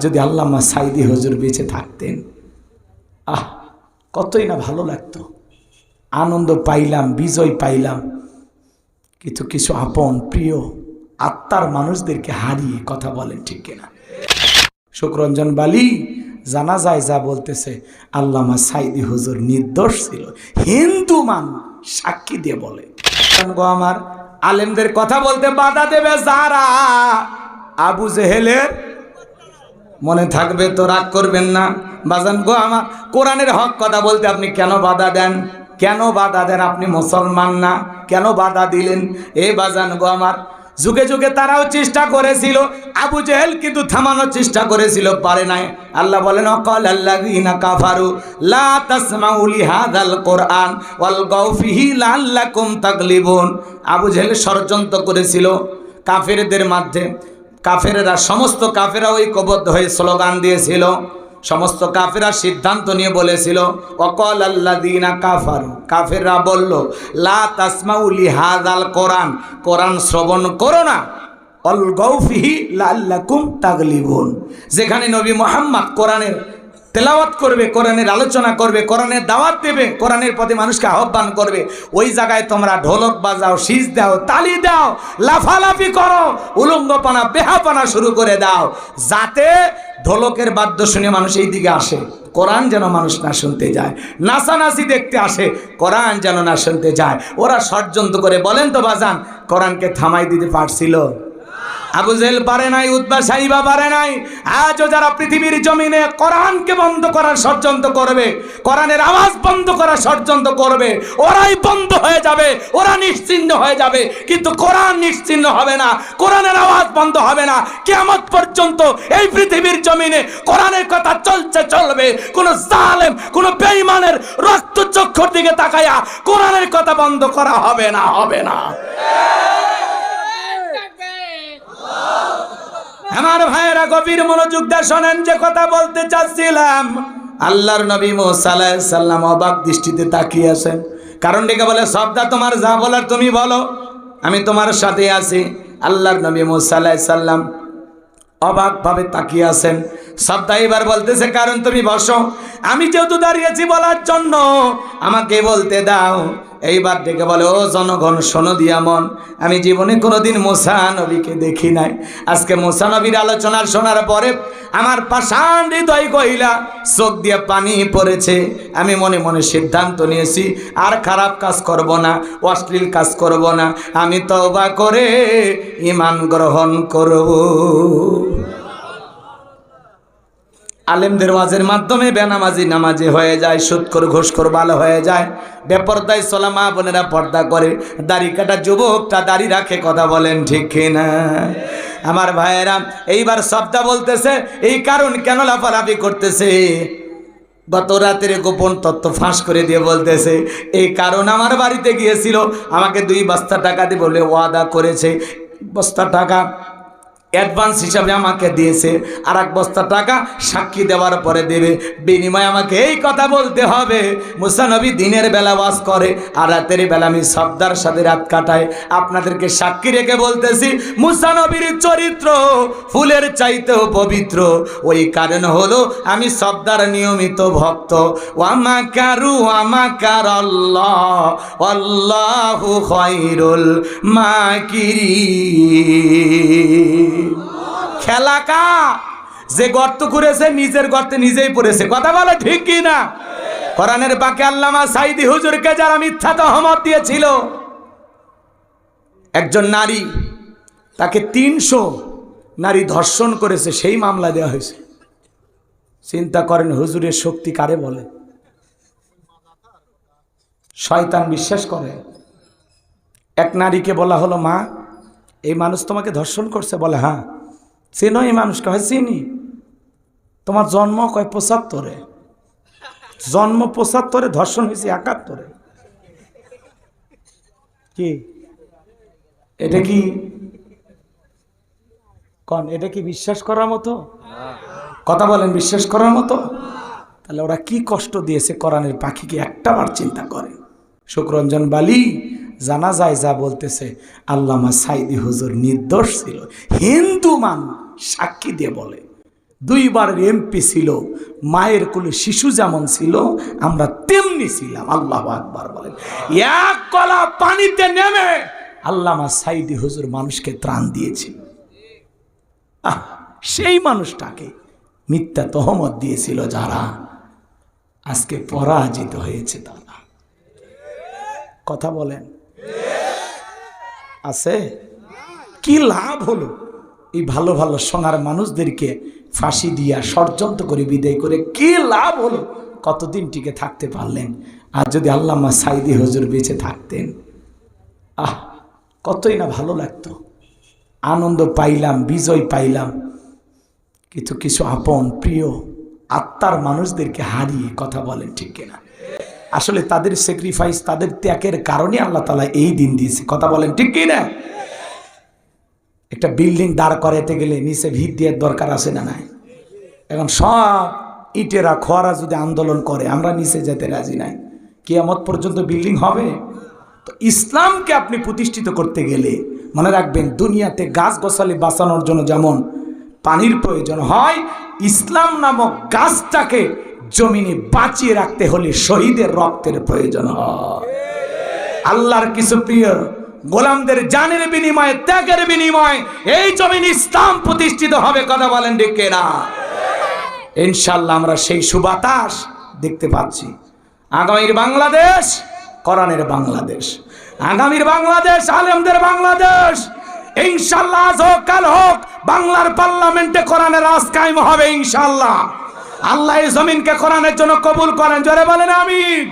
যদি আল্লামা সাইদি হজুর বেঁচে থাকতেন, আহ, কতই না ভালো লাগতো। আনন্দ পাইলাম, বিজয় পাইলাম। কিন্তু কিছু আপন, প্রিয় আত্মার মানুষদেরকে হারিয়ে কথা বলেন ঠিক কিনা। শুক্রঞ্জন বালি জানা যায় যা বলতেছে, আল্লামা সাইদি হুজুর নির্দোষ ছিল, হিন্দু মান সাক্ষী দিয়ে বলে। আমার আলেমদের কথা বলতে বাধা দেবে যারা আবু জেহেলের মনে থাকবে তো রাগ করবেন না। বাজান, গো আমার কোরআনের হক কথা বলতে আপনি কেন বাধা দেন? কেন বাধা দেন? আপনি মুসলমান না। কেন বাধা দিলেন? এ বাজান, গো আমার, যুগে যুগে তারাও চেষ্টা করেছিল, আবু জেহেল কিন্তু থামানোর চেষ্টা করেছিল, পারে নাই। আল্লাহ বলেন, অকল আল্লাযীনা কাফারু কোরআন, ওয়াল আবু জেহেল ষড়যন্ত্র করেছিল কাফেরদের মাধ্যমে কাফেরেরা, সমস্ত কাফেরা ঐক্যবদ্ধ হয়ে স্লোগান দিয়েছিল, সমস্ত কাফেরা সিদ্ধান্ত নিয়ে বলেছিল অকল আল্লাদিনা কাফারু কাফেররা বলল, লা তাসমাউলি হাজাল কোরআন কোরআন শ্রবণ করো না। অল গৌফিহি লাল্লাকুম তাগলিবুন যেখানে নবী মোহাম্মদ কোরআনের তেলাওয়াত করবে, কোরআনের আলোচনা করবে, কোরআনের দাওয়াত দেবে, কোরআনের পথে মানুষকে আহ্বান করবে। ওই জায়গায় তোমরা ঢোলক বাজাও শীষ দাও, তালি দাও, লাফালাফি করো, উলঙ্গপানা, বেহাপানা শুরু করে দাও, যাতে ঢোলকের বাদ্য শুনে মানুষ এই দিকে আসে। কোরআন যেন মানুষ না শুনতে যায়, নাচানাচি দেখতে আসে, কোরআন যেন না শুনতে যায়। ওরা ষড়যন্ত্র করে বলেন তো বাজান, কোরআনকে থামাই দিতে পারছিল? আবু জেল পারে নাই উদ্বা সাইবা পারে নাই। আজও যারা পৃথিবীর জমিনে কোরআনকে বন্ধ করার ষড়যন্ত্র করবে, কোরআনের আওয়াজ বন্ধ করার ষড়যন্ত্র করবে, ওরাই বন্ধ হয়ে যাবে, ওরা নিশ্চিন্ন হয়ে যাবে। কিন্তু কোরআন নিশ্চিন্ন হবে না, কোরআনের আওয়াজ বন্ধ হবে না। কেমন পর্যন্ত এই পৃথিবীর জমিনে কোরআনের কথা চলছে, চলবে। কোন জালেম, কোন বেঈমানের রক্ত চক্ষুর দিকে তাকায়া কোরআনের কথা বন্ধ করা হবে না হবে না। আমার ভাইয়েরা গভীর মনোযোগ শোনেন যে কথা বলতে চাচ্ছিলাম। আল্লাহর নবী সাল্লাম অবাক দৃষ্টিতে তাকিয়ে আছেন। কারণ ডেকে বলে, সবটা তোমার যা বলার তুমি বলো। আমি তোমার সাথে আছি। আল্লাহর নবী সাল্লাম অবাকভাবে তাকিয়ে আছেন। এবার বলতেছে, কারণ তুমি বসো। আমি যেহেতু দাঁড়িয়েছি বলার জন্য, আমাকে বলতে দাও। এইবার ডেকে বলে, ও জনগণ, শোনো দিয়া মন। আমি জীবনে কোনোদিন মোসা নবীকে দেখি নাই। আজকে মোসা নবীর আলোচনা শোনার পরে আমার পাষাণ হৃদয় কইলা চোখ দিয়ে পানি পড়েছে। আমি মনে মনে সিদ্ধান্ত নিয়েছি, আর খারাপ কাজ করব না, অশ্লীল কাজ করব না। আমি তওবা করে ইমান গ্রহণ করব। আলেমদের ওয়াজের মাধ্যমে বেনামাজি নামাজি হয়ে যায় সুৎকর ঘুষখোর ভালো হয়ে যায়, বেপর্দায় সোলা মা বোনেরা পর্দা করে, দাড়ি কাটা যুবকটা দাড়ি রাখে, কথা বলেন ঠিক না আমার ভাইয়েরা, এইবার শব্দা বলতেছে, এই কারণ কেন লাফালাফি করতেছে? গত রাতের গোপন তত্ত্ব ফাঁস করে দিয়ে বলতেছে, এই কারণ আমার বাড়িতে গিয়েছিল, আমাকে দুই বস্তা টাকা দিয়ে বলে ওয়াদা করেছে। বস্তা টাকা অ্যাডভান্স হিসাবে আমাকে দিয়েছে। আর এক বস্তা টাকা সাক্ষী দেওয়ার পরে দেবে। বিনিময়ে আমাকে এই কথা বলতে হবে। মুসানবী দিনের বেলা বাস করে আর রাতের বেলা আমি শব্দার সাথে রাত কাটাই। আপনাদেরকে সাক্ষী রেখে বলতেছি মুসানবীর চরিত্র ফুলের চাইতেও পবিত্র। ওই কারণ হলো আমি শব্দার নিয়মিত ভক্ত। ওয়ামা কারু আমাকার আল্লাহ আল্লাহু খৈরুল মাকিরি খেলাকা যে গর্ত করেছে নিজের গর্তে নিজেই পড়েছে। কথা বলে ঠিক কি না? কোরআনের বাকে আল্লামা সাইদি হুজুরকে যারা মিথ্যা তহমত দিয়েছিল, একজন নারী, তাকে তিনশো নারী ধর্ষণ করেছে, সেই মামলা দেওয়া হয়েছে। চিন্তা করেন, হুজুরের শক্তি কারে বলে? শয়তান বিশ্বাস করে। এক নারীকে বলা হলো, মা এই মানুষ তোমাকে ধর্ষণ করছে বলে হ্যাঁ চেনো এই মানুষকে, হয় চিনি। তোমার জন্ম কয় পঁচাত্তরে? জন্ম পঁচাত্তরে, ধর্ষণ হয়েছে একাত্তরে। কি? এটা কি? কন, এটা কি বিশ্বাস করার মতো? কথা বলেন, বিশ্বাস করার মতো? তাহলে ওরা কি কষ্ট দিয়েছে কোরআনের পাখিকে একটাবার চিন্তা করে। শুক্রঞ্জন বালি জানা যায় যা বলতেছে আল্লামা সাইদি হুজুর নির্দোষ ছিল। হিন্দু মান সাক্ষী দিয়ে বলে দুইবার এমপি ছিল মায়ের কোলে শিশু যেমন ছিল আমরা তেমনি ছিলাম আল্লাহ আকবার বলেন। এক কলা পানিতে নেমে আল্লামা সাইদি হুজুর মানুষকে ত্রাণ দিয়েছে। আহ, সেই মানুষটাকে মিথ্যা তহমত দিয়েছিল যারা আজকে পরাজিত হয়েছে তারা। কথা বলেন। আছে? কি লাভ হলো? এই ভালো ভালো সোনার মানুষদেরকে ফাঁসি দিয়া, ষড়যন্ত্র করে, বিদায় করে কি লাভ হলো? কতদিন টিকে থাকতে পারলেন? আর যদি আল্লামা সাইদি হজুর বেঁচে থাকতেন? আহ, কতই না ভালো লাগতো। আনন্দ পাইলাম, বিজয় পাইলাম। কিন্তু কিছু আপন, প্রিয় আত্মার মানুষদেরকে হারিয়ে কথা বলেন ঠিক কিনা? আসলে তাদের স্যাক্রিফাইস তাদের ত্যাগের কারণে আল্লাহ তালা এই দিন দিয়েছে। কথা বলেন ঠিক কি না? একটা বিল্ডিং দাঁড় করাইতে গেলে নিচে ভিত দেওয়ার দরকার আছে না নাই? এখন সব ইটেরা, খোয়ারা যদি আন্দোলন করে, আমরা নিচে যেতে রাজি নাই। কিয়ামত পর্যন্ত বিল্ডিং হবে? তো ইসলামকে আপনি প্রতিষ্ঠিত করতে গেলে মনে রাখবেন, দুনিয়াতে গাছ গছালি বাঁচানোর জন্য যেমন পানির প্রয়োজন হয়, ইসলাম নামক গাছটাকে জমিনে বাঁচিয়ে রাখতে হলে শহীদের রক্তের প্রয়োজন হয়। আল্লাহর কিছু প্রিয় গোলামদের জানের বিনিময়ে, ত্যাগের বিনিময়ে এই জমিন ইসলাম প্রতিষ্ঠিত হবে কথা বলেন ডেকে না ইনশাল্লাহ আমরা সেই সুবাতাস দেখতে পাচ্ছি। আগামীর বাংলাদেশ, কোরআনের বাংলাদেশ। আগামীর বাংলাদেশ, আলেমদের বাংলাদেশ। ইনশাল্লাহ আজ হোক, কাল হোক, বাংলার পার্লামেন্টে কোরআনের রাজ কায়েম হবে ইনশাল্লাহ আল্লাহ এই জমিনকে কোরআনের জন্য কবুল করেন। জোরে বলেন আমিন।